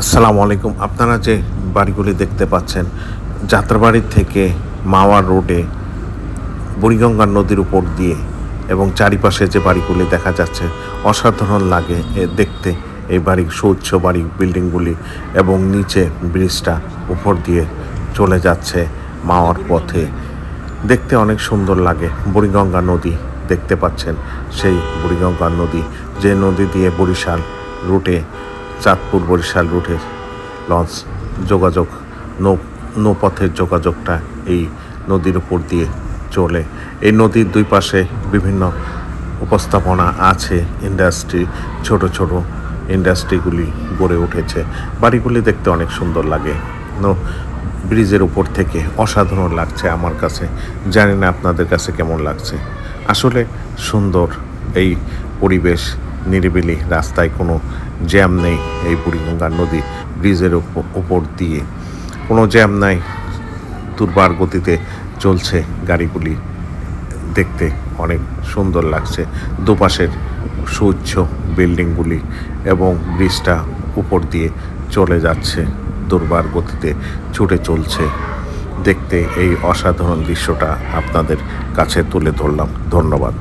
আসসালামু আলাইকুম। আপনারা যে বাড়িগুলি দেখতে পাচ্ছেন যাত্রাবাড়ির থেকে মাওয়া রোডে বুড়িগঙ্গা নদীর উপর দিয়ে এবং চারিপাশে যে বাড়িগুলি দেখা যাচ্ছে, অসাধারণ লাগে দেখতে। এই বাড়ির সুউচ্চ বাড়ি, বিল্ডিংগুলি এবং নিচে ব্রিজটা উপর দিয়ে চলে যাচ্ছে মাওয়ার পথে। দেখতে অনেক সুন্দর লাগে। বুড়িগঙ্গা নদী দেখতে পাচ্ছেন, সেই বুড়িগঙ্গা নদী। যে নদী দিয়ে বরিশাল রুটে চাঁদপুর বরিশাল রুটের লঞ্চ যোগাযোগ নৌ নৌপথের যোগাযোগটা এই নদীর উপর দিয়ে চলে। এই নদীর দুই পাশে বিভিন্ন উপস্থাপনা আছে, ইন্ডাস্ট্রি, ছোট ছোট ইন্ডাস্ট্রিগুলি গড়ে উঠেছে। বাড়িগুলি দেখতে অনেক সুন্দর লাগে। ব্রিজের উপর থেকে অসাধারণ লাগছে আমার কাছে। জানি না আপনাদের কাছে কেমন লাগছে। আসলে সুন্দর এই পরিবেশ নিরিবিলি, রাস্তায় কোনো জ্যাম নেই এই বুড়িগঙ্গা নদী ব্রিজের ওপর দিয়ে। কোনো জ্যাম নাই, দুর্বার গতিতে চলছে গাড়িগুলি। দেখতে অনেক সুন্দর লাগছে। দুপাশের সুউচ্চ বিল্ডিংগুলি এবং ব্রিজটা উপর দিয়ে চলে যাচ্ছে, দুর্বার গতিতে ছুটে চলছে। দেখতে এই অসাধারণ দৃশ্যটা আপনাদের কাছে তুলে ধরলাম। ধন্যবাদ।